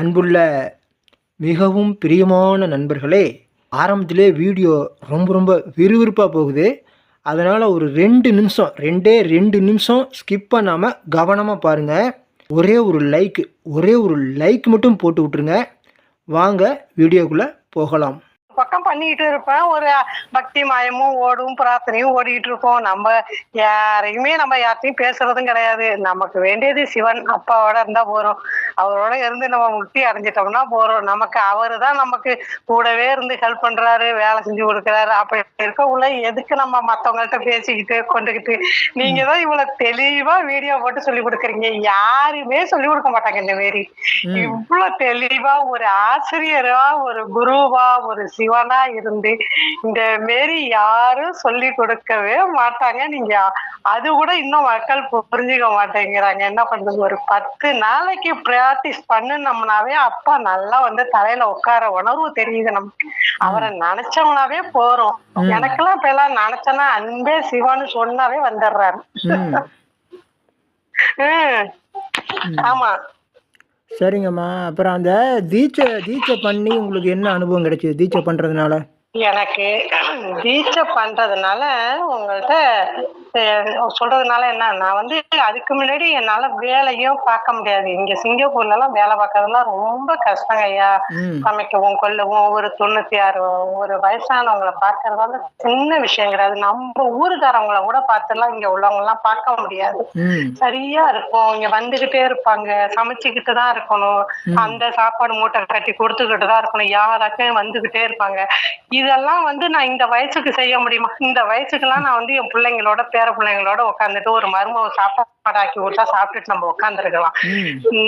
அன்புள்ள மிகவும் பிரியமான நண்பர்களே ஆரம்பத்திலே வீடியோ ரொம்ப ரொம்ப விறுவிறுப்பாக போகுது. அதனால் ஒரு ரெண்டு நிமிஷம் ரெண்டே ரெண்டு நிமிஷம் ஸ்கிப் பண்ணாமல் கவனமாக பாருங்கள் ஒரே ஒரு லைக் ஒரே ஒரு லைக் மட்டும் போட்டு விட்ருங்க வாங்க வீடியோக்குள்ளே போகலாம். பக்கம் பண்ணிக்கிட்டு இருப்பேன். ஒரு பக்தி மாயமும் ஓடும் பிரார்த்தனையும் ஓடிக்கிட்டு இருப்போம் நம்ம யாரையுமே நம்ம யார்ட்டையும் பேசுறதும் கிடையாது. நமக்கு வேண்டியது சிவன். அப்பாவோட இருந்தா போறோம். அவரோட இருந்து நம்ம முக்தி அடைஞ்சிட்டோம்னா போறோம். நமக்கு அவரு தான் நமக்கு கூடவே இருந்து ஹெல்ப் பண்றாரு வேலை செஞ்சு கொடுக்குறாரு. அப்படி இருக்கக்குள்ள எதுக்கு நம்ம மத்தவங்கள்ட்ட பேசிக்கிட்டு கொண்டுகிட்டு? நீங்க தான் இவ்வளவு தெளிவா வீடியோ போட்டு சொல்லி கொடுக்குறீங்க. யாருமே சொல்லி கொடுக்க மாட்டாங்க இந்த மாரி. இவ்வளவு தெளிவா ஒரு ஆசிரியரா ஒரு குருவா ஒரு சிவனா இருந்து. இந்த மாரி யாரும் சொல்லி கொடுக்கவே மாட்டாங்க. நீங்க அது கூட இன்னும் மக்கள் புரிஞ்சுக்க மாட்டேங்கிறாங்க. என்ன பண்றது? ஒரு பத்து நாளைக்கு பிராக்டிஸ் பண்ணுனோம்னாவே அப்பா நல்லா வந்து தலையில உட்கார உணர்வு தெரியுது நமக்கு. அவரை நினைச்சோம்னாவே போறோம். எனக்கெல்லாம் இப்ப எல்லாம் நினைச்சேன்னா அன்பே சிவன்னு சொன்னாவே வந்துடுறாரு. ஆமா. சரிங்கம்மா. அப்புறம் அந்த தீட்சை தீட்சை பண்ணி உங்களுக்கு என்ன அனுபவம் கிடைச்சிது? தீட்சை பண்ணுறதுனால எனக்கு தீட்சை பண்றதுனால உங்கள்ட்ட அஹ், சொல்றதுனால என்ன நான் வந்து அதுக்கு முன்னாடி என்னால வேலையும் பார்க்க முடியாது. இங்க சிங்கப்பூர்ல எல்லாம் வேலை பார்க்கறதுலாம் ரொம்ப கஷ்டங்க ஐயா. சமைக்கவும் கொல்லவும் ஒரு தொண்ணூத்தி ஆறு ஒரு வயசானவங்களை பார்க்கறதால சின்ன விஷயம் கிடையாது. நம்ம ஊருக்காரவங்கள கூட பார்த்துலாம் இங்க உள்ளவங்க எல்லாம் பார்க்க முடியாது. சரியா இருக்கும். இங்க வந்துகிட்டே இருப்பாங்க. சமைச்சுக்கிட்டு தான் இருக்கணும். அந்த சாப்பாடு மூட்டை கட்டி கொடுத்துக்கிட்டு தான் இருக்கணும். யாராச்சும் வந்துகிட்டே இருப்பாங்க. இதெல்லாம் வந்து நான் இந்த வயசுக்கு செய்ய முடியுமா? இந்த வயசுக்கெல்லாம் நான் வந்து என் பிள்ளைங்களோட பேர பிள்ளைங்களோட உட்காந்துட்டு ஒரு மருமக சாப்பாடு ஆக்கி கொடுத்தா சாப்பிட்டுட்டு நம்ம உட்காந்துருக்கலாம்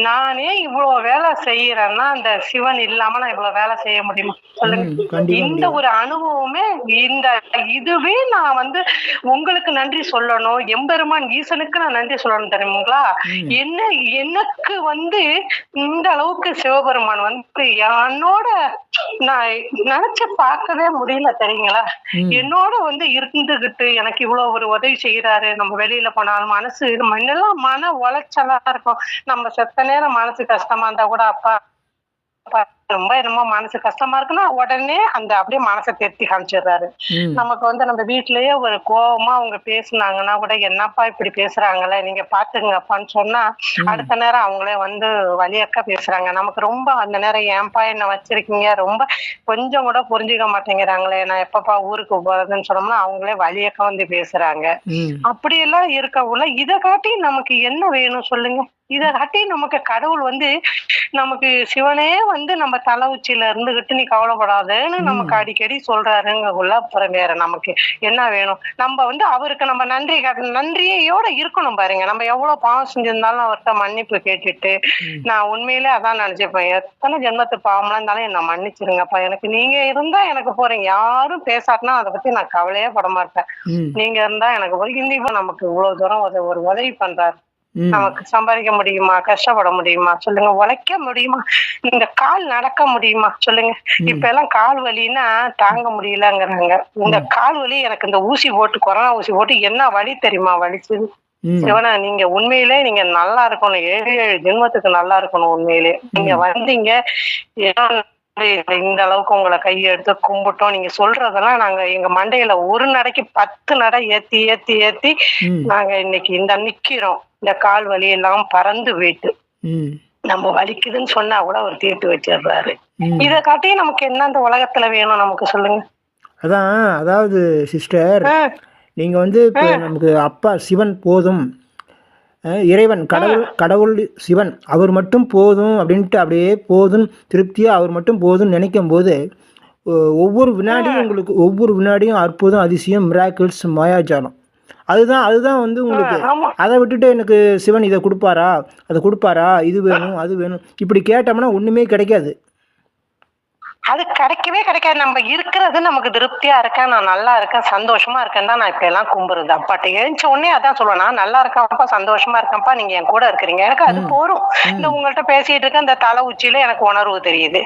நானே இவ்வளவு வேலை செய்யறேன்னா அந்த சிவன் இல்லாம நான் இவ்வளவு வேலை செய்ய முடியுமா? சொல்லுங்க. இந்த ஒரு அனுபவமே இந்த இதுவே நான் வந்து உங்களுக்கு நன்றி சொல்லணும். எம்பெருமான் ஈசனுக்கு நான் நன்றி சொல்லணும் தெரியுங்களா. என்ன எனக்கு வந்து இந்த அளவுக்கு சிவபெருமான் வந்து என்னோட நான் நினைச்சு பார்க்கவே முடியல தெரியுங்களா. என்னோட வந்து இருந்துகிட்டு எனக்கு இவ்வளவு ஒரு உதவி செய்யறாரு நம்ம வெளியில போனாலும் மனசு முன்னெல்லாம் மன உளைச்சலா இருக்கும். நம்ம செத்த நேரம் மனசு கஷ்டமா இருந்தா கூட அப்பா, ரொம்ப என்னமோ மனசு கஷ்டமா இருக்குன்னா உடனே அந்த அப்படியே மனசை தேர்த்தி காமிச்சிடுறாரு. நமக்கு வந்து நம்ம வீட்லயே ஒரு கோவமா அவங்க பேசுனாங்கன்னா கூட என்னப்பா இப்படி பேசுறாங்களே? நீங்க பாத்துங்கப்பான்னு சொன்னா அடுத்த நேரம் அவங்களே வந்து வழியக்கா பேசுறாங்க. நமக்கு ரொம்ப அந்த நேரம் ஏன்பா என்ன வச்சிருக்கீங்க? ரொம்ப கொஞ்சம் கூட புரிஞ்சுக்க மாட்டேங்கிறாங்களே. நான் எப்பப்பா ஊருக்கு போறதுன்னு சொன்னோம்னா அவங்களே வழியக்கா வந்து பேசுறாங்க. அப்படியெல்லாம் இருக்கக்குள்ள இதை காட்டி நமக்கு என்ன வேணும் சொல்லுங்க? இதை காட்டி நமக்கு கடவுள் வந்து நமக்கு சிவனே வந்து நம்ம தலை உச்சியில இருந்துகிட்டு நீ கவலைப்படாதேன்னு நமக்கு அடிக்கடி சொல்றாருங்கக்குள்ள அப்புறம் வேற நமக்கு. என்ன வேணும்? நம்ம வந்து அவருக்கு நம்ம நன்றி நன்றியோட இருக்கணும் பாருங்க. நம்ம எவ்வளவு பாவம் செஞ்சிருந்தாலும் அவர்கிட்ட மன்னிப்பு கேட்டுட்டு நான் உண்மையிலே அதான் நினைச்சுப்பேன் எத்தனை ஜென்மத்து பாவம்லாம் இருந்தாலும் என்ன மன்னிச்சிருங்கப்பா. எனக்கு நீங்க இருந்தா எனக்கு போறீங்க. யாரும் பேசாட்டினா அதை பத்தி நான் கவலையே பட மாட்டேன். நீங்க இருந்தா எனக்கு இன்னைக்கு நமக்கு இவ்வளவு தூரம் ஒரு- உதவி பண்றாரு. நமக்கு சம்பாதிக்க முடியுமா? கஷ்டப்பட முடியுமா? சொல்லுங்க. உழைக்க முடியுமா? இந்த கால் நடக்க முடியுமா? சொல்லுங்க. இப்ப எல்லாம் கால் வலின்னா தாங்க முடியலங்கிறாங்க. இந்த கால் வலி எனக்கு இந்த ஊசி போட்டு கொரோனா ஊசி போட்டு என்ன வலி தெரியுமா? வலிச்சுது ம். சிவனா நீங்க உண்மையிலே நீங்க நல்லா இருக்கணும். ஏழு ஏழு ஜென்மத்துக்கு நல்லா இருக்கணும் உண்மையிலே. நீங்க வந்தீங்க. ஏதோ இந்த அளவுக்கு உங்களை கையெடுத்து கும்பிட்டோம். நீங்க சொல்றதெல்லாம் நாங்க எங்க மண்டையில ஒரு நடைக்கு பத்து நடை ஏத்தி ஏத்தி ஏத்தி நாங்க இன்னைக்கு இந்த நிக்கிறோம். இந்த கால் வலி எல்லாம் பறந்து போயிட்டு. நம்ம வலிக்குதுன்னு சொன்னா கூட அவர் தீர்த்து வச்சிடுறாரு. இத காட்டி நமக்கு என்ன இந்த உலகத்துல வேணும் நமக்கு சொல்லுங்க. அதான் அதாவது சிஸ்டர் ஆ, நீங்கள் வந்து இப்போ நமக்கு அப்பா சிவன் போதும். இறைவன் கடவுள் கடவுள் சிவன் அவர் மட்டும் போதும் அப்படின்ட்டு அப்படியே போதும் திருப்தியாக அவர் மட்டும் போதும்னு நினைக்கும் போது ஒவ்வொரு வினாடியும் உங்களுக்கு ஒவ்வொரு வினாடியும் அற்புதம் அதிசயம் மிராக்கிள்ஸ் மாயாஜாலம். அதுதான் அதுதான் வந்து உங்களுக்கு அதை விட்டுட்டு எனக்கு சிவன் இதை கொடுப்பாரா அதை கொடுப்பாரா இது வேணும் அது வேணும். இப்படி கேட்டோம்னா ஒன்றுமே கிடைக்காது. அது கிடைக்கவே கிடைக்காது. நம்ம இருக்கிறது நமக்கு திருப்தியா இருக்கேன் நான் நல்லா இருக்கேன் சந்தோஷமா இருக்கேன் தான் நான் இப்ப எல்லாம் கும்புறது அப்பாட்ட எழுந்த உடனே அதான் சொல்லுவேன். நான் நல்லா இருக்கேன்ப்பா சந்தோஷமா இருக்கேன்ப்பா நீங்க என் கூட இருக்கிறீங்க. எனக்கு அது போரும் இந்த உங்கள்ட்ட பேசிட்டு இருக்க இந்த தலை உச்சியில எனக்கு உணர்வு தெரியுது.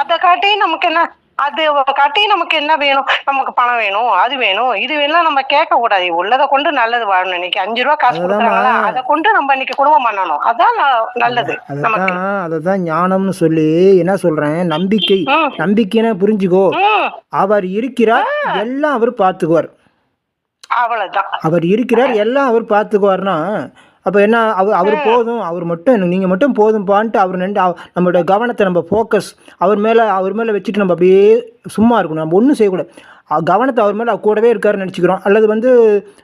அதை காட்டி நமக்கு என்ன அது காட்டி நமக்கு என்ன வேணும்? நமக்கு பணம் வேணும் அது வேணும். இது வேணும் நம்ம கேட்க கூடாது உள்ளதை கொண்டு நல்லது வாழணும். இன்னைக்கு அஞ்சு ரூபா காசு. கொடுக்குறாங்களா? அதை கொண்டு நம்ம இன்னைக்கு குடும்பம் பண்ணணும். அதான் நல்லது அதான் அதை தான் ஞானம்னு சொல்லி என்ன சொல்றேன்? நம்பிக்கை. நம்பிக்கைன்னா புரிஞ்சுக்கோ. அவர் இருக்கிறார் எல்லாம் அவர் பார்த்துக்குவார். அவ்வளவுதான். அவர் இருக்கிறார் எல்லாம் அவர் பார்த்துக்குவார்னா அப்போ என்ன அவர் அவர் போதும் அவர் மட்டும் நீங்கள் மட்டும் போதும்ப்பான்ட்டு அவர் நின்று அவ- நம்மளோட கவனத்தை நம்ம ஃபோக்கஸ் அவர் மேலே அவர் மேலே வச்சுட்டு நம்ம அப்படியே சும்மா இருக்கணும். நம்ம ஒன்றும் செய்யக்கூடாது. கவனத்தை அவர் மேலே கூடவே இருக்காருன்னு நினச்சிக்கிறோம். அல்லது வந்து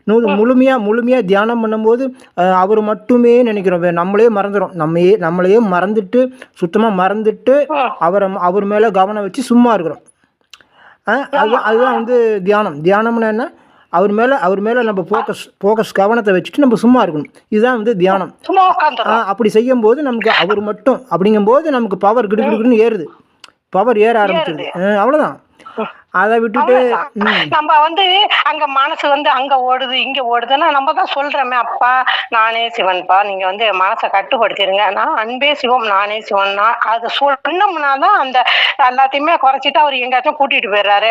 நூ முழுமையாக முழுமையாக தியானம் பண்ணும்போது அவர் மட்டுமே நினைக்கிறோம். நம்மளே மறந்துடும் நம்மையே நம்மளையே மறந்துட்டு சுத்தமாக மறந்துட்டு. அவரை இதுதான் மேலே கவனம் வச்சு சும்மா இருக்கிறோம். ஆ, அது அதுதான் வந்து தியானம். தியானம்னா என்ன? அவர் மேலே அவர் மேலே நம்ம ஃபோக்கஸ் ஃபோக்கஸ் கவனத்தை வச்சுட்டு நம்ம சும்மா இருக்கணும். இதுதான் வந்து தியானம். அப்படி செய்யும்போது நமக்கு அவர் மட்டும் அப்படிங்கும்போது நமக்கு பவர் கிடுகிடுன்னு ஏறுது. பவர் ஏற ஆரம்பிச்சிருது. அவ்வளோதான் அதை விட்டுட்டு நம்ம வந்து அங்க மனசு வந்து அங்க ஓடுது இங்க ஓடுதுன்னா நம்ம தான் சொல்றோமே அப்பா நானே சிவன்பா நீங்க வந்து மனசை கட்டுப்படுத்திருங்க. நான் அன்பே சிவம் நானே சிவன். நான் அதை சொன்னோம்னா தான் அந்த எல்லாத்தையுமே குறைச்சிட்டு அவர் எங்கேயாச்சும் கூட்டிட்டு போயிடுறாரு.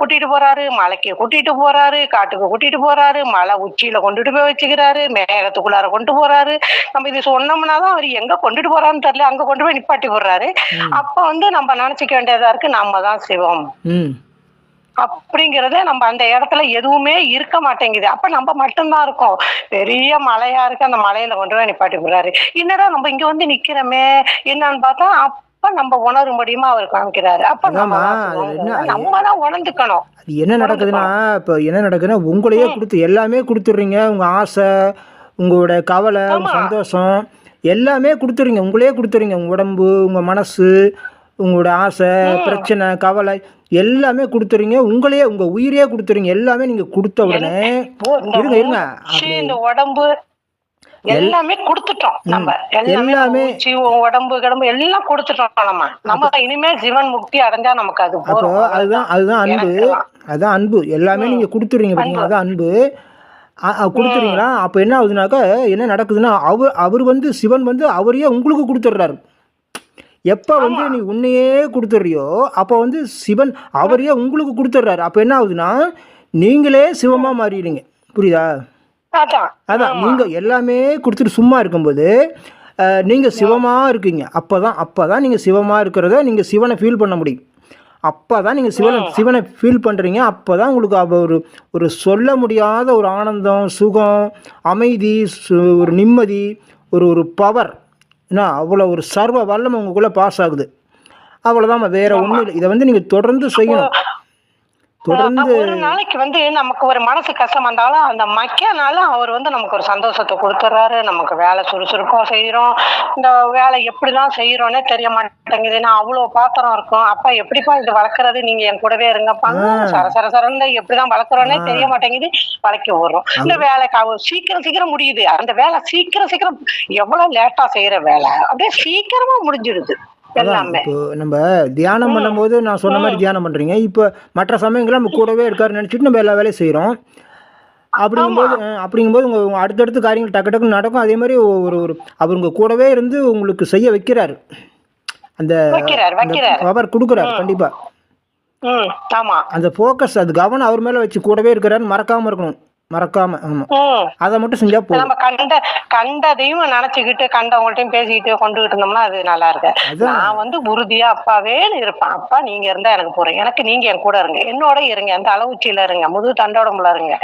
கூட்டிட்டு போறாரு மலைக்கு கூட்டிட்டு போறாரு காட்டுக்கு கூட்டிட்டு போறாரு மலை உச்சியில கொண்டுட்டு போய் வச்சுக்கிறாரு மேகத்துக்குள்ளார கொண்டு போறாரு. நம்ம இது சொன்னோம்னா தான் அவர் எங்க கொண்டுட்டு போறான்னு தெரியல அங்க கொண்டு போய் நிப்பாட்டி போடுறாரு அப்ப வந்து நம்ம நினைச்சுக்க வேண்டியதா இருக்கு நம்ம தான் சிவம். அப்படிங்கறத நம்ம அந்த இடத்துல எதுவுமே இருக்க மாட்டேங்குது. அப்ப நம்ம மட்டும்தான் இருக்கோம். பெரிய மலையா இருக்கு அந்த மலையில கொண்டு போய் நிப்பாட்டி போறாரு என்னடா நம்ம இங்க வந்து நிக்கிறோமே? என்னன்னு பார்த்தா அப்ப நம்ம உணரும்படியுமா அவர் காமிக்கிறாரு. அப்ப நம்ம. நம்ம தான் உணர்ந்துக்கணும். அது என்ன நடக்குதுன்னா இப்போ என்ன நடக்குதுன்னா உங்களையே கொடுத்து எல்லாமே கொடுத்துட்றீங்க. உங்கள் ஆசை உங்களோட கவலை சந்தோஷம் எல்லாமே கொடுத்துறீங்க உங்களே கொடுத்துறீங்க உங்கள் உடம்பு உங்கள் மனசு உங்களோட ஆசை பிரச்சனை கவலை எல்லாமே கொடுத்துறீங்க. உங்களையே உங்கள் உயிரையே கொடுத்துறீங்க. எல்லாமே நீங்கள் கொடுத்த உடனே இருங்க இருங்க. இந்த உடம்பு எல்லாமே கொடுத்துட்டோம் நம்ம. எல்லாமே உடம்பு கிடம்பு எல்லாம் கொடுத்துட்டோம் நம்ம. நம்ம இனிமே ஜீவன் முக்தி அடைஞ்சா நமக்கு அது அப்போ அதுதான் அதுதான் அன்பு. அதான் அன்பு. எல்லாமே நீங்கள் கொடுத்துறீங்க பார்த்தீங்களா அதான் அன்பு. கொடுத்துறீங்களா? அப்போ என்ன ஆகுதுனாக்கா என்ன நடக்குதுன்னா அவர் அவர் வந்து சிவன் வந்து அவரையே உங்களுக்கு கொடுத்துட்றாரு. எப்போ வந்து நீ உன்னையே கொடுத்துட்றியோ அப்போ வந்து சிவன் அவரையே உங்களுக்கு கொடுத்துட்றாரு. அப்போ என்ன ஆகுதுன்னா நீங்களே சிவமாக மாறிடுறீங்க. புரியுதா? அதான். நீங்கள் எல்லாமே கொடுத்துட்டு சும்மா இருக்கும்போது நீங்கள் சிவமாக இருக்கீங்க அப்போ தான் அப்போ தான் நீங்கள் சிவமாக இருக்கிறத நீங்கள் சிவனை ஃபீல் பண்ண முடியும். அப்போ தான் நீங்கள் சிவனை சிவனை ஃபீல் பண்ணுறீங்க அப்போ தான் உங்களுக்கு அப்ப ஒரு ஒரு சொல்ல முடியாத ஒரு ஆனந்தம் சுகம் அமைதி ஒரு நிம்மதி ஒரு ஒரு பவர் என்ன அவ்வளோ ஒரு சர்வ வல்லமை உங்களுக்குள்ளே பாஸ் ஆகுது. அவ்வளோதான் வேற ஒன்றும் இல்லை. இதை வந்து நீங்கள் தொடர்ந்து செய்யணும். ஒரு நாளைக்கு வந்து நமக்கு ஒரு மனசு கஷ்டம் வந்தாலும் அந்த மக்கியனால அவர் வந்து நமக்கு ஒரு சந்தோஷத்தை கொடுத்துட்றாரு நமக்கு வேலை சுறுசுறுப்பா செய்யறோம் இந்த வேலை எப்படிதான் செய்யறோன்னே தெரிய மாட்டேங்குது. நான் அவ்வளவு பாத்திரம் இருக்கும். அப்பா எப்படிப்பா இது வளர்க்கறது? நீங்க என் கூடவே இருங்கப்பா. சர சர சரன்னு எப்படிதான் வளர்க்குறோன்னே தெரிய மாட்டேங்குது. வளைக்க விடுறோம் இந்த வேலை க- சீக்கிரம் சீக்கிரம் முடியுது. அந்த வேலை சீக்கிரம் சீக்கிரம் எவ்வளவு லேட்டா செய்யற வேலை. அப்படியே சீக்கிரமா முடிஞ்சிடுது. அதான் இப்போ நம்ம தியானம் பண்ணும்போது நான் சொன்ன மாதிரி தியானம் பண்ணுறீங்க இப்போ மற்ற சமயங்கள்ல நம்ம கூடவே இருக்காருன்னு நினச்சிட்டு நம்ம எல்லா வேலையும் செய்கிறோம் அப்படிங்கும்போது அப்படிங்கும்போது உங்கள் அடுத்தடுத்த காரியங்கள் டக்கு டக்குன்னு நடக்கும். அதே மாதிரி ஒரு ஒரு அவர் உங்கள் கூடவே இருந்து உங்களுக்கு செய்ய வைக்கிறாரு. அந்த பவர் கொடுக்குறாரு ஆமா. அந்த ஃபோக்கஸ் அது கவனம் அவர் மேலே வச்சு கூடவே இருக்கிறாருன்னு மறக்காமல் இருக்கணும். மறக்காமல் ஆமாம் ம் அதை மட்டும் செஞ்சால் போதும் நம்ம கண்ட கண்டதையும் நினைச்சுக்கிட்டு கண்டவங்கள்ட்டையும் பேசிக்கிட்டு கொண்டுகிட்டு இருந்தோம்னா அது நல்லா இருக்கு. நான் வந்து உறுதியா அப்பாவேன்னு இருப்பேன். அப்பா நீங்க இருந்தா எனக்கு போறேன் எனக்கு நீங்க என் கூட இருங்க. என்னோட இருங்க. அந்த அளவுச்சியில இருங்க. முது தண்டோடம்புல இருங்க.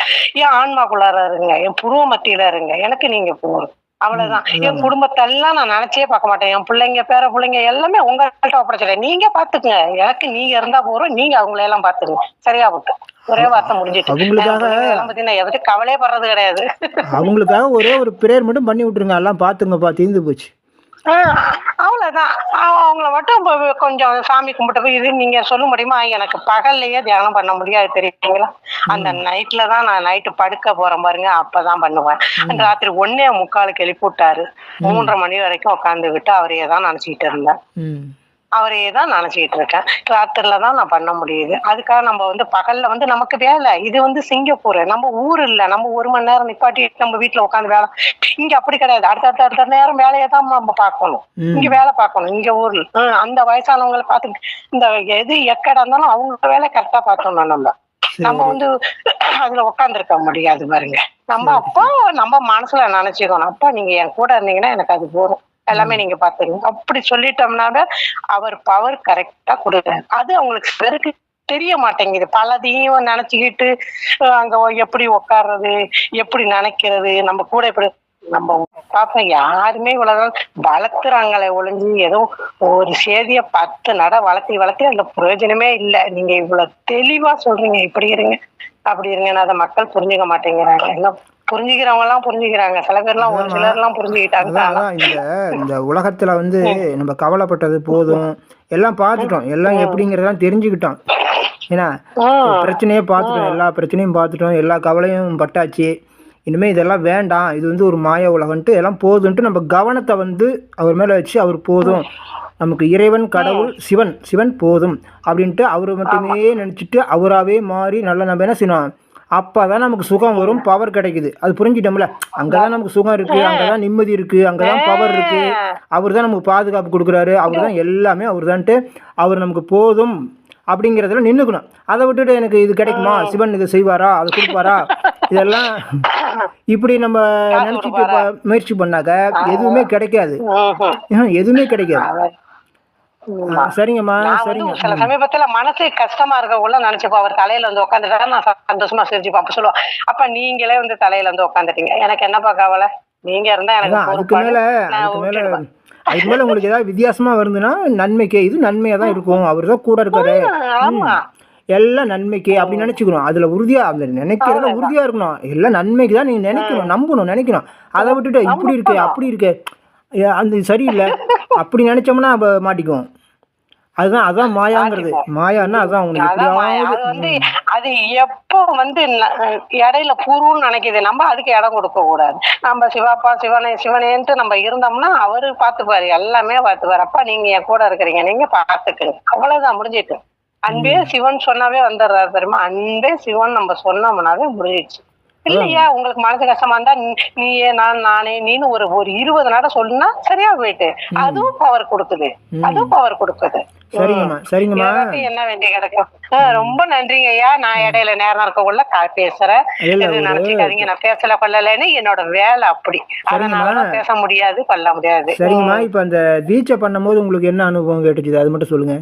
என் ஆன்மாக்குள்ளார இருங்க. என் புருவ மத்தியில இருங்க. எனக்கு நீங்க போறோம் அவ்வளவுதான். என் குடும்பத்தெல்லாம் நான் நினைச்சே பார்க்க மாட்டேன். என் பிள்ளைங்க பேர பிள்ளைங்க எல்லாமே உங்கள்கிட்ட ஒப்படைச்சிடறேன். நீங்க பாத்துக்குங்க. எனக்கு நீங்க இருந்தா போறோம் நீங்க அவங்கள எல்லாம் பாத்துக்குங்க. சரியா விட்டு ஒரே வார்த்தை முடிஞ்சிட்டு. அவங்களுக்காக- கவலையே படுறது கிடையாது. அவங்களுக்காக ஒரே ஒரு ப்ரேயர் மட்டும் பண்ணி விட்ருங்க எல்லாம் பார்த்துங்கப்பா தீர்ந்து போச்சு. அவ்வளவுதான். அவ- அவங்கள மட்டும் கொஞ்சம் சாமி கும்பிட்டு போய் இது நீங்க சொல்ல முடியுமா? எனக்கு பகல்லையே தியானம் பண்ண முடியாது தெரியுங்களா? அந்த நைட்ல தான் நான் நைட்டு படுக்க போறேன் பாருங்க. அப்பதான் பண்ணுவேன். ராத்திரி ஒன்னே முக்காலுக்கு எழுப்பி விட்டாரு. மூன்றரை மணி வரைக்கும் உட்காந்துக்கிட்டு அவரையே தான் நினைச்சிட்டு இருந்தேன். அவரையே தான் நினைச்சிட்டு இருக்கேன் ராத்திரில தான் நான் பண்ண முடியுது. அதுக்காக நம்ம வந்து பகல்ல வந்து நமக்கு வேலை. இது வந்து சிங்கப்பூர். நம்ம ஊர் இல்ல. நம்ம ஒரு மணி நேரம் நிப்பாட்டி நம்ம வீட்டுல உட்காந்து வேலை. இங்க அப்படி கிடையாது. அடுத்த அடுத்த நேரம் வேலையை தான் நம்ம பார்க்கணும். இங்க வேலை பார்க்கணும். இங்க ஊர்ல. அந்த வயசானவங்களை பார்த்து இந்த எது எக்கடா இருந்தாலும் அவங்க வேலை கரெக்டா பார்க்கணும் நம்ம. நம்ம வந்து அதுல உட்காந்துருக்க முடியாது பாருங்க. நம்ம அப்பா நம்ம மனசுல நினைச்சுக்கணும். அப்பா நீங்க என் கூட இருந்தீங்கன்னா எனக்கு அது போதும். எல்லாமே நீங்க பாத்துருங்க அப்படி சொல்லிட்டோம்னாவே அவர் பவர் கரெக்டா கொடுக்குறாரு. அது அவங்களுக்கு பிறகு தெரிய மாட்டேங்குது. பலதையும் நினைச்சுக்கிட்டு அங்க எப்படி உட்கார்றது எப்படி நினைக்கிறது நம்ம கூட எப்படி நம்ம பார்த்தா யாருமே இவ்வளவு வளர்த்துறாங்களே ஒளிஞ்சு ஏதோ ஒரு செய்திய பத்து நட வளர்த்தி வளர்த்தி அந்த பிரயோஜனமே இல்லை. நீங்க இவ்வளவு தெளிவா சொல்றீங்க இப்படி இருங்க அப்படி இருங்கன்னு அதை மக்கள் புரிஞ்சுக்க மாட்டேங்கிறாங்க. என்ன புரிஞ்சுக்கிறவங்க எல்லாம் புரிஞ்சுக்கிறாங்க. சில பேர்லாம் ஒரு சிலர் எல்லாம் புரிஞ்சுக்கிட்டாங்க. இந்த இந்த உலகத்துல வந்து நம்ம கவலைப்பட்டது போதும். எல்லாம் பார்த்துட்டோம். எல்லாம் எப்படிங்கிறதெல்லாம் தெரிஞ்சுக்கிட்டோம். ஏன்னா பிரச்சனையே பார்த்துட்டோம். எல்லா பிரச்சனையும் பார்த்துட்டோம். எல்லா கவலையும் பட்டாச்சு. இனிமேல் இதெல்லாம் வேண்டாம். இது வந்து ஒரு மாய உலகன்ட்டு எல்லாம் போதுன்ட்டு நம்ம கவனத்தை வந்து அவர் மேலே வச்சு அவர் போதும். நமக்கு இறைவன் கடவுள் சிவன் சிவன் போதும். அப்படின்ட்டு அவர் மட்டுமே நினச்சிட்டு அவராகவே மாறி நல்லா நம்ம என்ன செய்யணும்? அப்போ தான் நமக்கு சுகம் வரும் பவர் கிடைக்குது. அது புரிஞ்சிட்டோம்ல? அங்கே தான் நமக்கு சுகம் இருக்குது அங்கே தான் நிம்மதி இருக்குது அங்கே தான் பவர் இருக்குது அவர் தான் நமக்கு பாதுகாப்பு கொடுக்குறாரு அவர் தான் எல்லாமே அவர் தான்ட்டு அவர் நமக்கு போதும் அப்படிங்கிறதுல நின்றுக்கணும் அதை விட்டுட்டு எனக்கு இது கிடைக்குமா? சிவன் இது செய்வாரா? அதை கொடுப்பாரா? இதெல்லாம் இப்படி நம்ம நினச்சிட்டு முயற்சி பண்ணாக்க எதுவுமே கிடைக்காது. எதுவுமே கிடைக்காது. சரிங்கம்மா சரிங்க. சில சமீபத்துல மனசு கஷ்டமா இருக்கக்குள்ள நினைச்சுப்போ அவர் தலையில வந்து உட்காந்துட்டா நான் சந்தோஷமா சிரிச்சுப்போம் அப்ப சொல்லுவோம். அப்ப நீங்களே வந்து தலையில வந்து உட்காந்துட்டீங்க எனக்கு என்னப்பா கவலை? நீங்க இருந்தா எனக்கு அதுக்கு. மேல அதுக்கு மேல. அதுக்கு மேல உங்களுக்கு ஏதாவது வித்தியாசமா வருதுன்னா நன்மைக்கே இது நன்மையா தான் இருக்கும். அவர் தான் கூட இருக்காரு ஆமா. எல்லாம் நன்மைக்கு அப்படி நினைச்சுக்கணும். அதுல உறுதியா அந்த நினைக்கிறதுல உறுதியா இருக்கணும். எல்லாம் நன்மைக்கு தான் நீங்க நினைக்கணும் நம்பணும் நினைக்கணும். அதை விட்டுட்டு இப்படி இருக்கு அப்படி இருக்கு. அந்த சரியில்லை. அப்படி நினைச்சோம்னா மாட்டிக்குவோம். அதுதான் அதான் மாயாங்கிறது. மாயான்னா அதான் எப்படியாவது வந்து அது எப்போ வந்து இடையில பூர்வம்னு நினைக்குது. நம்ம அதுக்கு இடம் கொடுக்க கூடாது. நம்ம சிவாப்பா சிவனே சிவனேன்ட்டு நம்ம இருந்தோம்னா அவரு பாத்துப்பாரு எல்லாமே பாத்துப்பாரு அப்பா நீங்க என் கூட இருக்கிறீங்க. நீங்க பாத்துக்குங்க அவ்வளவுதான் முடிஞ்சிட்டு. அன்பே சிவன் சொன்னாவே வந்துடுறாரு தெரியுமா? அன்பே சிவன் நம்ம சொன்னோம்னாவே முடிஞ்சிடுச்சு. இல்லையா? உங்களுக்கு மனசு கஷ்டமா இருந்தா நீயே நான் நானே நீனு ஒரு ஒரு இருபது நாட சொல்லுனா சரியா போயிட்டு. அதுவும் பவர் கொடுக்குது. அதுவும் பவர் கொடுக்குது. சரிங்கம்மா சரிங்கம்மா. என்ன வேண்டி கிடைக்கும். ரொம்ப நன்றிங்க ஐயா. நான் இடையில நேரம் இருக்கக்குள்ள கா- பேசுறேன். இது நினைச்சுக்காதீங்க. நான் பேசல கொள்ளலைன்னு என்னோட வேலை அப்படி. அதனாலதான் பேச முடியாது கொள்ள முடியாது. சரிங்கம்மா. இப்போ அந்த தீட்சை பண்ணும்போது உங்களுக்கு என்ன அனுபவம் கேட்டுச்சுது அது மட்டும் சொல்லுங்க.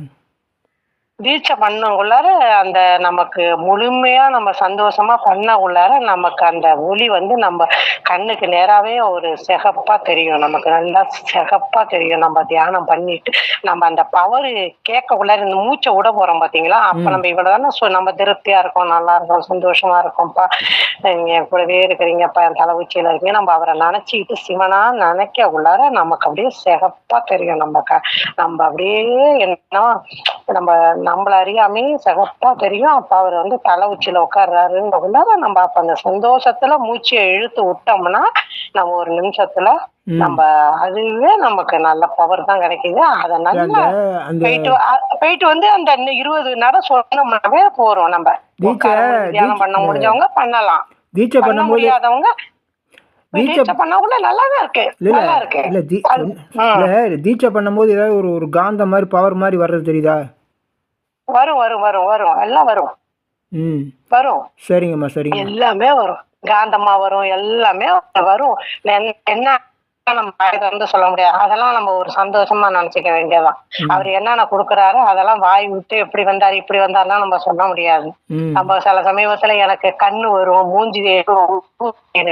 தீட்சை பண்ணக்குள்ளார அந்த நமக்கு முழுமையா நம்ம சந்தோஷமா பண்ண உள்ளார நமக்கு அந்த ஒளி வந்து நம்ம கண்ணுக்கு நேராவே ஒரு சிகப்பா தெரியும். நமக்கு நல்லா சிகப்பா தெரியும். நம்ம தியானம் பண்ணிட்டு நம்ம அந்த பவர் கேட்க உள்ளார இந்த மூச்சை விட போறோம் பாத்தீங்களா? அப்ப நம்ம இவ்வளவுதானே நம்ம திருப்தியா இருக்கோம் நல்லா இருக்கோம் சந்தோஷமா இருக்கோம்ப்பா. என் கூடவே இருக்கிறீங்கப்பா என் தலை உச்சியில இருக்கீங்க. நம்ம அவரை நினைச்சுக்கிட்டு சிவனா நினைக்க உள்ளார நமக்கு அப்படியே சிகப்பா தெரியும். நம்ம க நம்ம அப்படியே என்ன நம்ம நம்மள அறியாமே சிகப்பா தெரியும். அப்ப அவர் வந்து தலை உச்சியில உட்கார்றாருன்றதுனால நம்ம அப்ப அந்த சந்தோஷத்துல மூச்சையை இழுத்து விட்டோம்னா நம்ம ஒரு நிமிஷத்துல. நம்ம அதுவே நமக்கு நல்ல பவர் தான் கிடைக்குது. அத நல்லா போயிட்டு போயிட்டு வந்து அந்த இருபது நட சொன்னோம்னாவே போறோம் நம்ம. தியானம் பண்ண முடிஞ்சவங்க பண்ணலாம். தீட்சை பண்ண முடியாதவங்க தீட்சை பண்ணும்போது ஏதாவது ஒரு ஒரு காந்த மாதிரி பவர் மாதிரி வர்றது தெரியுதா? வரும் வரும் வரும் வரும். எல்லாம் வரும். ம். வரும். சரிங்கம்மா சரிங்க எல்லாமே வரும். காந்தமா வரும் எல்லாமே வரும். என்ன- நம்ம வந்து சொல்ல முடியாது. அதெல்லாம் நம்ம ஒரு சந்தோஷமா நினைச்சுக்க வேண்டியதுதான். அவர் என்னென்ன கொடுக்குறாரோ அதெல்லாம் வாய் விட்டு எப்படி வந்தாரு இப்படி வந்தாருலாம் நம்ம சொல்ல முடியாது. நம்ம சில சமீபத்துல எனக்கு கண்ணு வரும் மூஞ்சி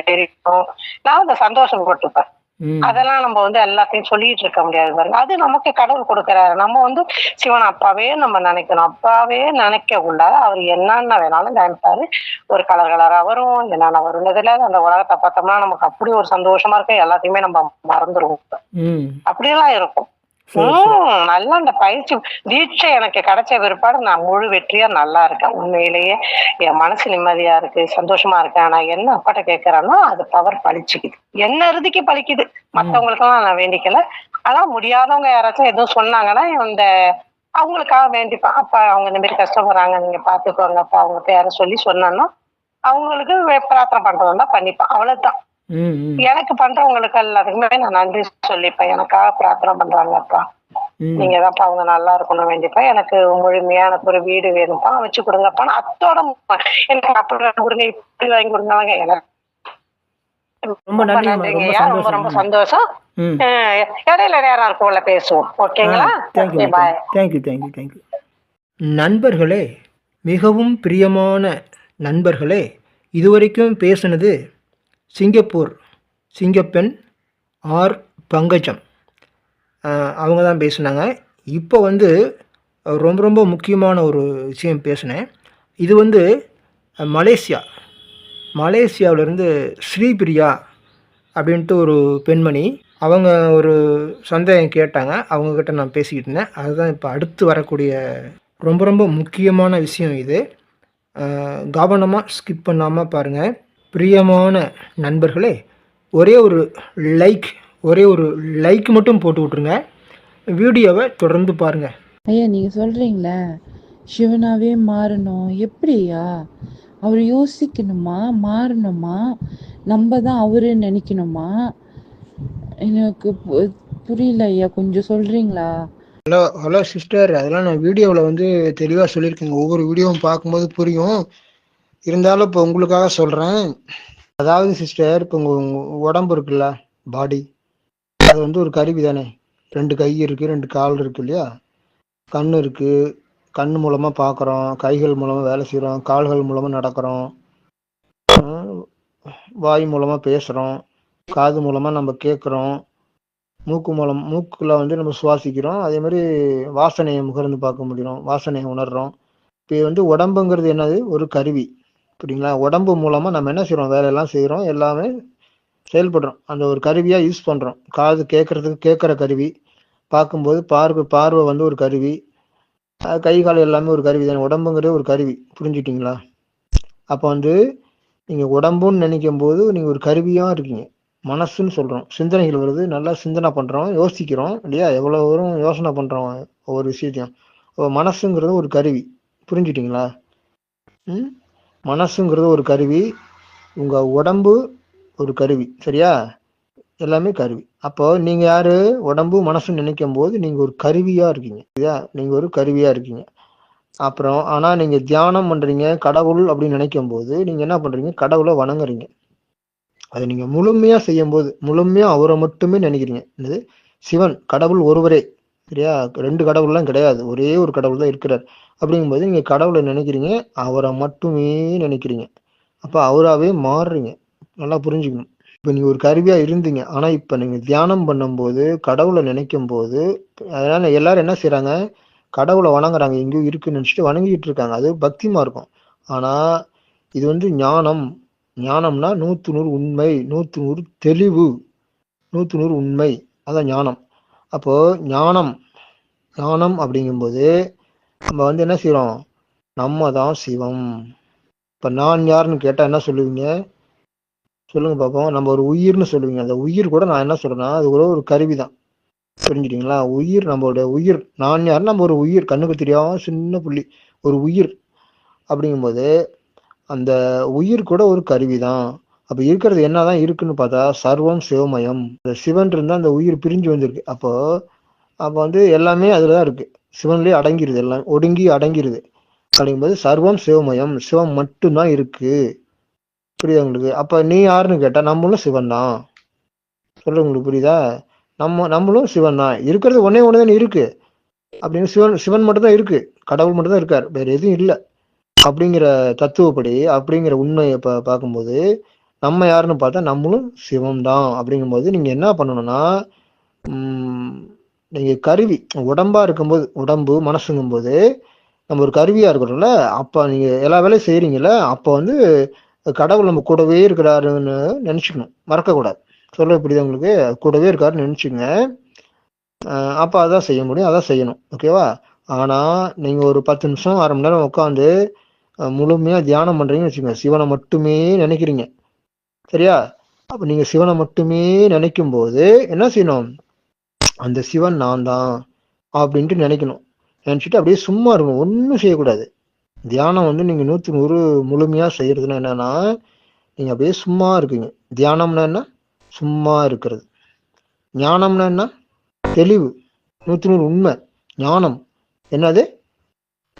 தெரியும் நான் அந்த சந்தோஷப்பட்டுப்பேன் ம் அதெல்லாம் நம்ம வந்து எல்லாத்தையும் சொல்லிட்டு இருக்க முடியாது பாருங்க. அது நமக்கு கடவுள் கொடுக்கறாரு. நம்ம வந்து சிவன் அப்பாவே நம்ம நினைக்கணும். அப்பாவே நினைக்க உள்ளார அவர் என்னென்ன வேணாலும் நினைப்பாரு. ஒரு கலர் கலரா வரும் என்னென்ன வரும்னதுல அந்த உலகத்தை பார்த்தோம்னா நமக்கு அப்படி ஒரு சந்தோஷமா இருக்கும். எல்லாத்தையுமே நம்ம மறந்துடுவோம் அப்படியெல்லாம் இருக்கும். நல்லா அந்த பயிற்சி தீட்சை எனக்கு கிடைச்ச பிற்பாடு நான் முழு வெற்றியா நல்லா இருக்கேன். உண்மையிலேயே என் மனசு நிம்மதியா இருக்கு சந்தோஷமா இருக்கேன் நான் என்ன அப்பாட்ட கேட்கறேனோ அது பவர் பழிச்சுக்குது என்ன இறுதிக்கு பழிக்குது மத்தவங்களுக்கெல்லாம் நான் வேண்டிக்கல. ஆனா முடியாதவங்க யாராச்சும் எதுவும் சொன்னாங்கன்னா இந்த அவங்களுக்காக வேண்டிப்பேன் அப்பா அவங்க இந்த மாதிரி கஷ்டப்படுறாங்க நீங்க பாத்துக்கோங்க அப்பா அவங்க பேரை சொல்லி சொன்னோம்னா அவங்களுக்கு பிரார்த்தனை பண்றதா பண்ணிப்பேன். அவ்வளவுதான். எனக்கு பண்றவங்களுக்கு எல்லாத்துக்குமே நான் நன்றி சொல்லிப்பேன். எனக்காக பிரார்த்தனை பண்றாங்கப்பா. நீங்க தான்ப்பா அவங்க நல்லா இருக்கணும் வேண்டிப்பா. எனக்கு முழுமையா எனக்கு ஒரு வீடு வேணும்ப்பா. வச்சு கொடுங்கப்பா. அத்தோட எனக்கு அப்படி கொடுங்க இப்படி வாங்கி கொடுங்க எனக்கு ரொம்ப ரொம்ப சந்தோஷம். இடையில நேரம் இருக்கும்ல பேசுவோம். ஓகேங்களா? பாய் தேங்க்யூ தேங்க்யூ தேங்க்யூ நண்பர்களே மிகவும் பிரியமான நண்பர்களே இதுவரைக்கும் பேசுனது சிங்கப்பூர் சிங்கப்பெண் ஆர். பங்கஜம். அவங்க தான் பேசுனாங்க. இப்போ வந்து ரொம்ப ரொம்ப முக்கியமான ஒரு விஷயம் பேசினேன். இது வந்து மலேசியா. மலேசியாவிலேருந்து ஸ்ரீபிரியா அப்படின்ட்டு ஒரு பெண்மணி அவங்க ஒரு சந்தேகம் கேட்டாங்க. அவங்கக்கிட்ட நான் பேசிக்கிட்டு இருந்தேன். அதுதான் இப்போ அடுத்து வரக்கூடிய ரொம்ப ரொம்ப முக்கியமான விஷயம் இது. கவனமாக ஸ்கிப் பண்ணாமல் பாருங்கள் பிரியமான நண்பர்களே ஒரே ஒரு லைக் ஒரே ஒரு லைக் மட்டும் போட்டு விட்ருங்க வீடியோவை தொடர்ந்து பாருங்கள் ஐயா நீங்க சொல்றீங்களே சிவனாவே மாறணும். எப்படியா அவர் யோசிக்கணுமா? மாறணுமா? நம்ம தான் அவரு நினைக்கணுமா? எனக்கு புரியல ஐயா கொஞ்சம் சொல்றீங்களா? Hello hello sister. அதெல்லாம் நான் வீடியோவில் வந்து தெளிவாக சொல்லியிருக்கேங்க. ஒவ்வொரு வீடியோவும் பார்க்கும்போது புரியும். இருந்தாலும் இப்போ உங்களுக்காக சொல்கிறேன் அதாவது சிஸ்டர் இப்போ உங்கள் உடம்பு இருக்குல்ல பாடி அது வந்து ஒரு கருவி தானே. ரெண்டு கை இருக்குது ரெண்டு கால் இருக்கு இல்லையா? கண் இருக்குது கண் மூலமாக பார்க்குறோம் கைகள் மூலமாக வேலை செய்கிறோம் கால்கள் மூலமாக நடக்கிறோம். வாய் மூலமாக பேசுகிறோம் காது மூலமாக நம்ம கேட்குறோம் மூக்கு மூலம் மூக்கில் வந்து நம்ம சுவாசிக்கிறோம். அதே மாதிரி வாசனையை முகர்ந்து பார்க்க முடியும். வாசனையை உணர்றோம். இப்போ வந்து உடம்புங்கிறது என்னது? ஒரு கருவி. புரியுங்களா? உடம்பு மூலமாக நம்ம என்ன செய்கிறோம் வேலையெல்லாம் செய்கிறோம் எல்லாமே செயல்படுறோம். அந்த ஒரு கருவியாக யூஸ் பண்ணுறோம் காது கேட்கறதுக்கு கேட்குற கருவி. பார்க்கும்போது பார்வை பார்வை வந்து ஒரு கருவி. கை கால் எல்லாமே ஒரு கருவி தானே. உடம்புங்கிறது ஒரு கருவி. புரிஞ்சுட்டிங்களா? அப்போ வந்து நீங்கள் உடம்புன்னு நினைக்கும் போது நீங்கள் ஒரு கருவியாக இருக்கீங்க. மனசுன்னு சொல்கிறோம் சிந்தனைகள் வருது. நல்லா சிந்தனை பண்ணுறோம் யோசிக்கிறோம். இல்லையா? எவ்வளோ தூரம் யோசனை பண்ணுறோம் ஒவ்வொரு விஷயத்தையும். மனசுங்கிறது ஒரு கருவி. புரிஞ்சுட்டிங்களா? ம்? மனசுங்கிறது ஒரு கருவி உங்கள் உடம்பு ஒரு கருவி சரியா? எல்லாமே கருவி. அப்போ நீங்கள் யார்? உடம்பு மனசுன்னு நினைக்கும் போது நீங்கள் ஒரு கருவியாக இருக்கீங்க சரியா? நீங்கள் ஒரு கருவியாக இருக்கீங்க. அப்புறம் ஆனால் நீங்கள் தியானம் பண்ணுறீங்க கடவுள் அப்படின்னு நினைக்கும் போது நீங்கள் என்ன பண்ணுறீங்க கடவுளை வணங்குறீங்க. அதை நீங்கள் முழுமையாக செய்யும்போது முழுமையாக அவரை மட்டுமே நினைக்கிறீங்க. என்னது? சிவன் கடவுள் ஒருவரே சரியா? ரெண்டு கடவுள்லாம் கிடையாது. ஒரே ஒரு கடவுள் தான் இருக்கிறார். அப்படிங்கும்போது நீங்கள் கடவுளை நினைக்கிறீங்க அவரை மட்டுமே நினைக்கிறீங்க. அப்போ அவராகவே மாறுறீங்க. நல்லா புரிஞ்சுக்கணும். இப்போ நீங்கள் ஒரு கருவியாக இருந்தீங்க. ஆனால் இப்போ நீங்கள் தியானம் பண்ணும்போது கடவுளை நினைக்கும் போது அதனால் எல்லாரும் என்ன செய்கிறாங்க கடவுளை வணங்குறாங்க. எங்கேயோ இருக்குன்னு நினச்சிட்டு வணங்கிட்டு இருக்காங்க. அது பக்திமாக இருக்கும். ஆனால் இது வந்து ஞானம். ஞானம்னா நூற்று நூறு உண்மை நூற்று நூறு தெளிவு. நூற்று நூறு உண்மை. அதான் ஞானம். அப்போது ஞானம் ஞானம் அப்படிங்கும்போது நம்ம வந்து என்ன செய்கிறோம் நம்ம தான் சிவம். இப்போ நான் யாருன்னு கேட்டால் என்ன சொல்லுவீங்க? சொல்லுங்கள் பார்ப்போம் நம்ம ஒரு உயிர்னு சொல்லுவீங்க. அந்த உயிர் கூட நான் என்ன சொல்கிறேன்னா அது கூட ஒரு கருவி தான் புரிஞ்சுட்டீங்களா? உயிர் நம்மளுடைய உயிர். நான் யார் நம்ம ஒரு உயிர். கண்ணுக்கு தெரியாம சின்ன புள்ளி. ஒரு உயிர். அப்படிங்கும்போது அந்த உயிர் கூட ஒரு கருவி தான் அப்போ இருக்கிறது என்னதான் இருக்குன்னு பார்த்தா சர்வம் சிவமயம். இந்த சிவன் இருந்தால் அந்த உயிர் பிரிஞ்சு வந்திருக்கு. அப்போ அப்போ வந்து எல்லாமே அதில் தான் இருக்குது சிவன்லேயே அடங்கிருது எல்லாம் ஒடுங்கி அடங்கிருது. அப்படிங்கும்போது சர்வம் சிவமயம் சிவம் மட்டும்தான் இருக்கு. புரியுது உங்களுக்கு? அப்ப நீ யாருன்னு கேட்டா நம்மளும் சிவன் தான் சொல்றது உங்களுக்கு புரியுதா? நம்ம நம்மளும் சிவன் தான் இருக்கிறது ஒன்னே ஒன்று இருக்கு. அப்படின்னு சிவன் சிவன் மட்டும் தான் இருக்கு. கடவுள் மட்டும் தான் இருக்கார். வேற எதுவும் இல்லை. அப்படிங்கிற தத்துவப்படி அப்படிங்கிற உண்மையை பா பார்க்கும்போது நம்ம யாருன்னு பார்த்தா நம்மளும் சிவம் தான் அப்படிங்கும்போது நீங்க என்ன பண்ணணும்னா நீங்கள் கருவி உடம்பா இருக்கும்போது உடம்பு மனசுங்கும்போது நம்ம ஒரு கருவியா இருக்கிறோம்ல அப்போ நீங்க எல்லா வேலையும் செய்றீங்கல்ல அப்போ வந்து கடவுள் நம்ம கூடவே இருக்கிறாருன்னு நினச்சிக்கணும். மறக்கக்கூடாது. சொல்ல புரியுதா உங்களுக்கு? கூடவே இருக்காருன்னு நினச்சிங்க. அப்போ அதான் செய்ய முடியும் அதான் செய்யணும். ஓகேவா ஆனால் நீங்கள் ஒரு பத்து நிமிஷம் அரை மணி நேரம் உட்காந்து முழுமையாக தியானம் பண்ணுறீங்கன்னு வச்சுக்கோங்க. சிவனை மட்டுமே நினைக்கிறீங்க. சரியா? அப்போ நீங்கள் சிவனை மட்டுமே நினைக்கும் போது என்ன செய்யணும்? அந்த சிவன் நான் தான் அப்படின்ட்டு நினைக்கணும். நினச்சிட்டு அப்படியே சும்மா இருக்கணும். ஒன்றும் செய்யக்கூடாது. தியானம் வந்து நீங்கள் நூற்றி நூறு முழுமையாக செய்கிறதுனா என்னென்னா நீங்கள் அப்படியே சும்மா இருக்கீங்க. தியானம்னா என்ன? சும்மா இருக்கிறது. ஞானம்னா என்ன? தெளிவு. நூற்றி நூறு உண்மை. ஞானம். என்னது?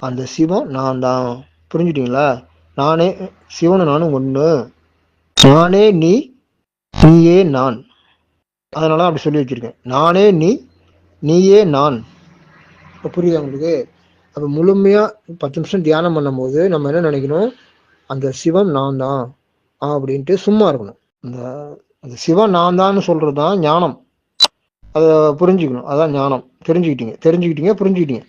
அந்த சிவம் நான் தான் புரிஞ்சுட்டீங்களா? நானே சிவனு நானும் ஒன்று நானே நீ நீயே நான். அதனால அப்படி சொல்லி வச்சிருக்கேன். நானே நீ நீயே நான். இப்போ புரியுதா உங்களுக்கு? அப்போ முழுமையாக பத்து நிமிஷம் தியானம் பண்ணும்போது நம்ம என்ன நினைக்கணும்? அந்த சிவம் நான் தான். அப்படின்ட்டு சும்மா இருக்கணும். அந்த அந்த சிவம் நான் தான் சொல்கிறது தான் ஞானம். அதை புரிஞ்சுக்கணும். அதான் ஞானம். தெரிஞ்சுக்கிட்டீங்க. தெரிஞ்சுக்கிட்டீங்க புரிஞ்சுக்கிட்டீங்க.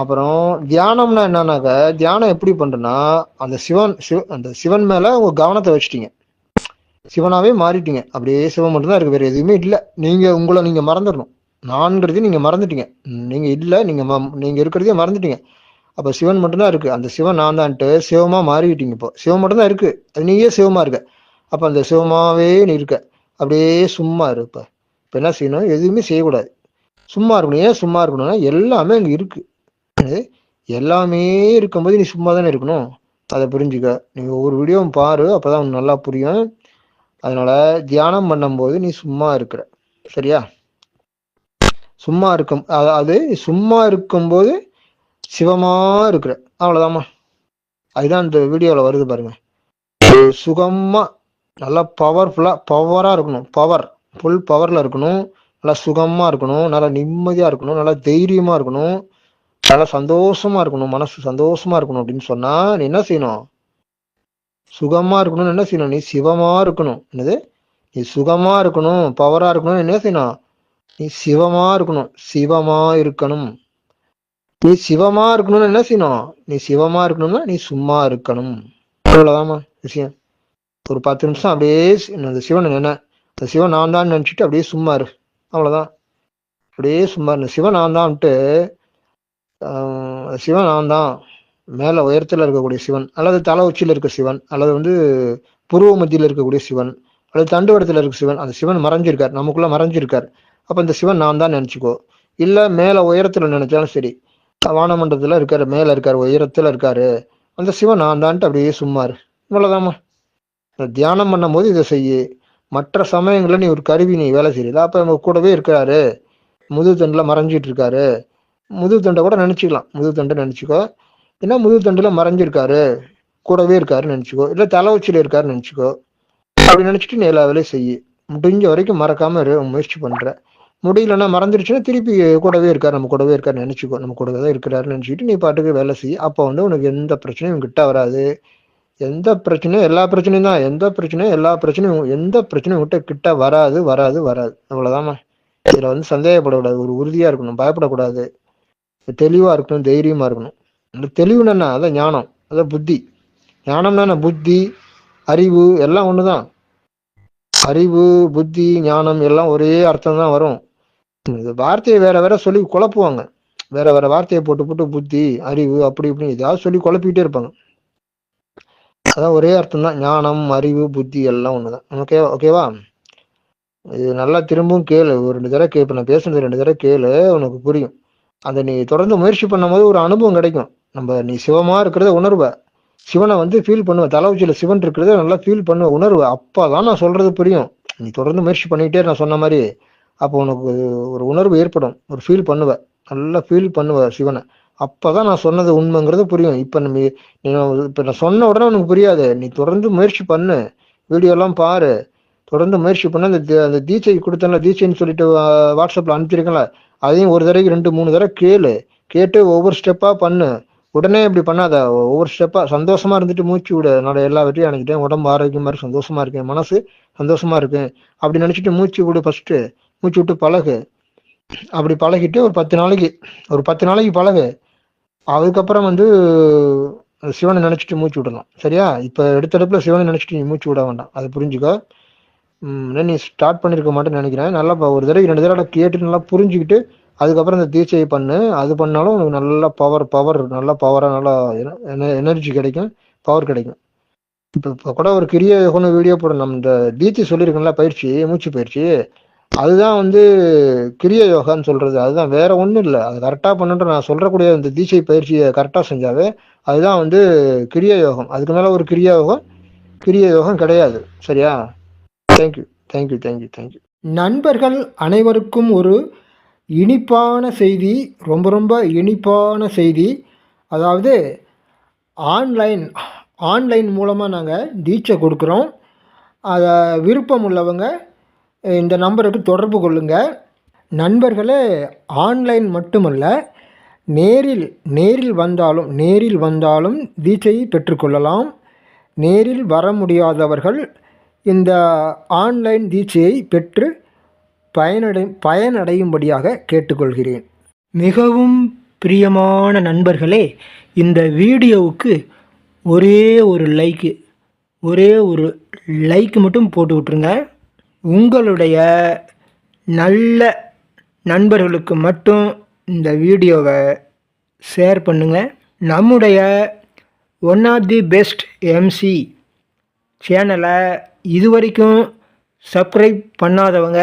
அப்புறம் தியானம்னா என்னன்னாக்க தியானம் எப்படி பண்ணுறேன்னா அந்த சிவன் சிவ அந்த சிவன் மேலே உங்கள் கவனத்தை வச்சுட்டீங்க. சிவனாவே மாறிட்டீங்க. அப்படியே சிவன் மட்டும்தான் இருக்கு. வேற எதுவுமே இல்லை. நீங்கள் உங்களை நீங்கள் மறந்துடணும். நான்கிறது நீங்கள் மறந்துட்டீங்க. நீங்கள் இல்லை நீங்கள் நீங்க நீங்கள் இருக்கிறதே மறந்துட்டீங்க. அப்போ சிவன் மட்டும்தான் இருக்கு. அந்த சிவன் நான் தான்ட்டு சிவமாக மாறிக்கிட்டீங்க இப்போ. சிவன் மட்டும்தான் இருக்கு. அது நீயே சிவமாக இருக்க. அப்போ அந்த சிவமாவே நீ இருக்க. அப்படியே சும்மா இருப்ப இப்போ. என்ன செய்யணும்? எதுவுமே செய்யக்கூடாது. சும்மா இருக்கணும். ஏன் சும்மா இருக்கணும்னா எல்லாமே அங்கே இருக்கு. எல்லாமே இருக்கும்போது நீ சும்மா தானே இருக்கணும்? அதை புரிஞ்சுக்க. நீ ஒவ்வொரு வீடியோவும் பாரு. அப்பதான் உனக்கு நல்லா புரியும். அதனால தியானம் பண்ணும்போது நீ சும்மா இருக்கிற. சரியா? சும்மா இருக்கும். அத- அது நீ சும்மா இருக்கும்போது சிவமா இருக்கிற. அவ்வளவுதாம்மா. அதுதான் இந்த வீடியோவில் வருது பாருங்க. சுகமா நல்லா பவர்ஃபுல்லா பவரா இருக்கணும். பவர் ஃபுல் பவர்ல இருக்கணும். நல்லா சுகமா இருக்கணும். நல்லா நிம்மதியா இருக்கணும். நல்லா தைரியமா இருக்கணும். நல்லா சந்தோஷமா இருக்கணும். மனசு சந்தோஷமா இருக்கணும் அப்படின்னு சொன்னா நீ என்ன செய்யணும்? சுகமா இருக்கணும்னு என்ன செய்யணும்? நீ சிவமா இருக்கணும். என்னது? நீ சுகமா இருக்கணும் பவரா இருக்கணும்னு என்ன செய்யணும்? நீ சிவமா இருக்கணும். சிவமா இருக்கணும். நீ சிவமா இருக்கணும்னு என்ன செய்யணும்? நீ சிவமா இருக்கணும்னா நீ சும்மா இருக்கணும். அவ்வளோதாம்மா விஷயம். ஒரு பத்து நிமிஷம் அப்படியே அந்த சிவன் என்ன அந்த சிவன் நான் தான் நினச்சிட்டு அப்படியே சும்மா இரு. அவ்வளவுதான். அப்படியே சும்மா இருந்த சிவன் நான் தான்ட்டு சிவன் நான் தான். மேல உயரத்துல இருக்கக்கூடிய சிவன் அல்லது தலை உச்சியில இருக்க சிவன் அல்லது வந்து புருவ மத்தியில இருக்கக்கூடிய சிவன் அல்லது தண்டுவடத்துல இருக்க சிவன் அந்த சிவன் மறைஞ்சிருக்கார் நமக்குள்ள மறைஞ்சிருக்கார். அப்ப இந்த சிவன் நான் தான் நினைச்சுக்கோ. இல்ல மேல உயரத்துல நினைச்சாலும் சரி வானமண்டலத்துல இருக்காரு மேல இருக்காரு உயரத்துல இருக்காரு அந்த சிவன் நான் தான்ட்டு அப்படியே சும்மா இவ்வளோதாம்மா இந்த தியானம் பண்ணும்போது இதை செய்யு. மற்ற சமயங்கள்ல நீ ஒரு கருவி நீ வேலை செய்யல அப்ப நம்ம கூடவே இருக்காரு. முதுகு தண்டுல மறைஞ்சிட்டு இருக்காரு. முதுகு தண்டை கூட நினைச்சுக்கலாம். முதுகு தண்டை நினைச்சுக்கோ. என்ன முதுகு தண்டுல மறைஞ்சிருக்காரு? கூடவே இருக்காருன்னு நினைச்சுக்கோ. இல்ல தலை உச்சியில இருக்காருன்னு நினைச்சுக்கோ. அப்படி நினைச்சிட்டு நீ எல்லா வேலையும் செய்யு முடிஞ்ச வரைக்கும் மறக்காம முயற்சி பண்ற. முடியலன்னா மறந்துருச்சுன்னா திருப்பி கூடவே இருக்காரு நம்ம கூடவே இருக்காரு நினைச்சுக்கோ. நம்ம கூடவே தான் இருக்கிறாருன்னு நினைச்சிட்டு நீ பாட்டுக்கு வேலை செய்ய அப்போ வந்து உனக்கு எந்த பிரச்சனையும் கிட்ட வராது. எந்த பிரச்சனையும் எல்லா பிரச்சனையும் தான். எந்த பிரச்சனையும் எல்லா பிரச்சனையும் எந்த பிரச்சனையும் விட்ட கிட்ட வராது வராது வராது. அவ்வளோதாம்மா இதுல வந்து சந்தேகப்படக்கூடாது. ஒரு உறுதியா இருக்கணும். பயப்படக்கூடாது. தெளிவா இருக்கணும் தைரியமா இருக்கணும். அந்த தெளிவுன்னு என்ன? அதான் ஞானம். அதான் புத்தி. ஞானம்னா என்ன? புத்தி அறிவு எல்லாம் ஒன்று தான் அறிவு புத்தி ஞானம் எல்லாம் ஒரே அர்த்தம் தான் வரும். இது வார்த்தையை வேற வேற சொல்லி குழப்புவாங்க. வேற வேற வார்த்தையை போட்டு போட்டு புத்தி அறிவு அப்படி இப்படி ஏதாவது சொல்லி குழப்பிக்கிட்டே இருப்பாங்க. அதான் ஒரே அர்த்தம் தான் ஞானம் அறிவு புத்தி எல்லாம் ஒண்ணுதான். ஓகே ஓகேவா இது நல்லா திரும்பவும் கேளு. ஒரு ரெண்டு தடவை கே இப்ப நான் பேசுனது ரெண்டு தடவை கேளு. உனக்கு புரியும். அதை நீ தொடர்ந்து முயற்சி பண்ணும்போது ஒரு அனுபவம் கிடைக்கும். நம்ம நீ சிவமா இருக்கிறத உணர்வ. சிவனை வந்து ஃபீல் பண்ணுவ. தலை உச்சியில சிவன் இருக்கிறத நல்லா ஃபீல் பண்ணுவ உணர்வ. அப்பதான் நான் சொல்றது புரியும். நீ தொடர்ந்து முயற்சி பண்ணிக்கிட்டே நான் சொன்ன மாதிரி. அப்போ உனக்கு ஒரு உணர்வு ஏற்படும். ஒரு ஃபீல் பண்ணுவ. நல்லா ஃபீல் பண்ணுவ சிவனை. அப்பதான் நான் சொன்னது உண்மைங்கிறது புரியும். இப்ப நம்ம நீ இப்ப நான் சொன்ன உடனே உனக்கு புரியாது. நீ தொடர்ந்து முயற்சி பண்ணு. வீடியோ எல்லாம் பாரு. தொடர்ந்து முயற்சி பண்ண. அந்த அந்த தீட்சை கொடுத்தேன்ல தீட்சைன்னு சொல்லிட்டு வா- வாட்ஸ்அப்ல அனுப்பிச்சிருக்கல அதையும் ஒரு தடவைக்கு ரெண்டு மூணு தடவை கேளு. கேட்டு ஒவ்வொரு ஸ்டெப்பா பண்ணு. உடனே இப்படி பண்ணாத. ஒவ்வொரு ஸ்டெப்பா சந்தோஷமா இருந்துட்டு மூச்சு விடு. என்னோட எல்லா வெற்றியும் அணைச்சிட்டேன் உடம்பு ஆரோக்கியமா இருக்கு சந்தோஷமா இருக்கேன் மனசு சந்தோஷமா இருக்கு. அப்படி நினைச்சிட்டு மூச்சு விடு ஃபர்ஸ்ட் மூச்சு விட்டு பழகு. அப்படி பழகிட்டு ஒரு பத்து நாளைக்கு ஒரு பத்து நாளைக்கு பழகு. அதுக்கப்புறம் வந்து சிவனை நினைச்சிட்டு மூச்சு விடலாம். சரியா? இப்போ எடுத்தடுப்புல சிவனை நினைச்சிட்டு நீ மூச்சு விட வேண்டாம். அதை புரிஞ்சுக்கோ. நீ ஸ்டார்ட் பண்ணிருக்க மாட்டேன்னு நினைக்கிறேன். நல்லா ஒரு தடவை ரெண்டு தடவை கேட்டு நல்லா புரிஞ்சுக்கிட்டு அதுக்கப்புறம் இந்த தீட்சையை பண்ணு. அது பண்ணாலும் உனக்கு நல்ல பவர் பவர் நல்ல பவராக நல்லா எனர்ஜி கிடைக்கும் பவர் கிடைக்கும். இப்போ இப்போ கூட ஒரு கிரிய யோகன்னு வீடியோ போடணும் நம்ம இந்த தீட்சி சொல்லியிருக்கேன்ல பயிற்சி மூச்சு பயிற்சி. அதுதான் வந்து கிரிய யோகான்னு சொல்கிறது அதுதான் வேற ஒன்றும் இல்லை. அது கரெக்டாக பண்ணுன்ற நான் சொல்கிறக்கூடிய இந்த தீட்சை பயிற்சியை கரெக்டாக செஞ்சாவே அதுதான் வந்து கிரிய யோகம். அதுக்கு மேலே ஒரு கிரிய யோகம் கிரிய யோகம் கிடையாது. சரியா? தேங்க்யூ தேங்க்யூ தேங்க்யூ தேங்க்யூ நண்பர்கள் அனைவருக்கும் ஒரு இனிப்பான செய்தி ரொம்ப ரொம்ப இனிப்பான செய்தி. அதாவது ஆன்லைன் ஆன்லைன் மூலமாக நாங்கள் தீட்சை கொடுக்குறோம். அதை விருப்பம் உள்ளவங்க இந்த நம்பருக்கு தொடர்பு கொள்ளுங்கள் நண்பர்களே ஆன்லைன் மட்டுமல்ல நேரில் நேரில் வந்தாலும் நேரில் வந்தாலும் தீட்சையை பெற்றுக்கொள்ளலாம் நேரில் வர முடியாதவர்கள் இந்த ஆன்லைன் தீட்சையை பெற்று பயனடை பயனடையும்படியாக கேட்டுக்கொள்கிறேன். மிகவும் பிரியமான நண்பர்களே இந்த வீடியோவுக்கு ஒரே ஒரு லைக்கு ஒரே ஒரு லைக் மட்டும் போட்டு விட்ருங்க உங்களுடைய நல்ல நண்பர்களுக்கு மட்டும் இந்த வீடியோவை ஷேர் பண்ணுங்கள் நம்முடைய one of the best MC சேனலை இதுவரைக்கும் சப்ஸ்கிரைப் பண்ணாதவங்க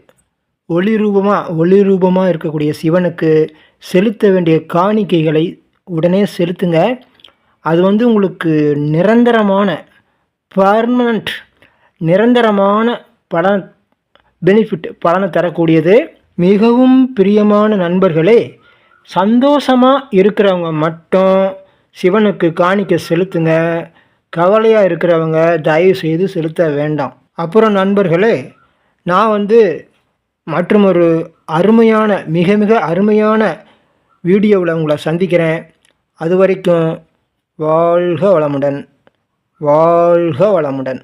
ஒளி ரூபமாக ஒளி ரூபமாக இருக்கக்கூடிய சிவனுக்கு செலுத்த வேண்டிய காணிக்கைகளை உடனே செலுத்துங்க. அது வந்து உங்களுக்கு நிரந்தரமான பர்மனண்ட் நிரந்தரமான பலன் பெனிஃபிட் பலனை தரக்கூடியது. மிகவும் பிரியமான நண்பர்களே சந்தோஷமாக இருக்கிறவங்க மட்டும் சிவனுக்கு காணிக்க செலுத்துங்க. கவலையாக இருக்கிறவங்க தயவு செய்து செலுத்த வேண்டாம். அப்புறம் நண்பர்களே நான் வந்து மற்றும் ஒரு அருமையான மிக மிக அருமையான வீடியோவில் உங்களை சந்திக்கிறேன். அது வரைக்கும் வாழ்க வளமுடன். வாழ்க வளமுடன்.